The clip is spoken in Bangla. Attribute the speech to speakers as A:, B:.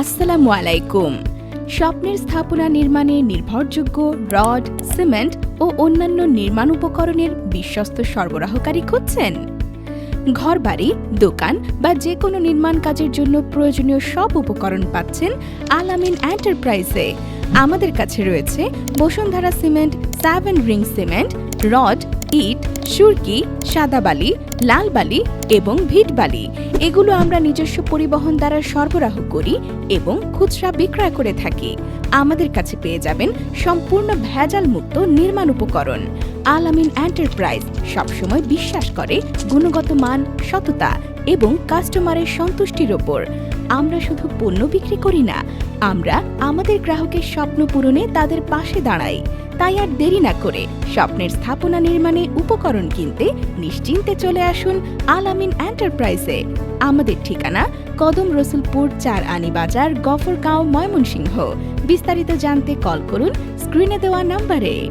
A: আসসালামু আলাইকুম। স্বপ্নের স্থাপনা নির্মাণে নির্ভরযোগ্য রড, সিমেন্ট ও অন্যান্য নির্মাণ উপকরণের বিশ্বস্ত সরবরাহকারী খুঁজছেন। ঘরবাড়ি, দোকান বা যে কোনো নির্মাণ কাজের জন্য প্রয়োজনীয় সব উপকরণ পাচ্ছেন আলামিন এন্টারপ্রাইজে। আমাদের কাছে রয়েছে Bashundhara cement, seven ring cement, rod, ইট, সুরকি, সাদা বালি, লাল বালি এবং ভিট বালি। এগুলো আমরা নিজস্ব পরিবহন দ্বারা সরবরাহ করি এবং খুচরা বিক্রয় করে থাকি। আমাদের কাছে পেয়ে যাবেন সম্পূর্ণ ভেজাল মুক্ত নির্মাণ উপকরণ। আলামিন এন্টারপ্রাইজ সবসময় বিশ্বাস করে, গুণগত মান, সততা। এবং কাস্টমারের সন্তুষ্টির ওপর। আমরা শুধু পণ্য বিক্রি করি না, আমরা আমাদের গ্রাহকের স্বপ্ন পূরণে তাদের পাশে দাঁড়াই। তাই আর দেরি না করে স্বপ্নের স্থাপনা নির্মাণে উপকরণ কিনতে নিশ্চিন্তে চলে আসুন আলামিন এন্টারপ্রাইজে। আমাদের ঠিকানা কদম রসুলপুর চার আনি বাজার গফরগাঁও ময়মনসিংহ। বিস্তারিত জানতে কল করুন স্ক্রিনে দেওয়া নাম্বারে।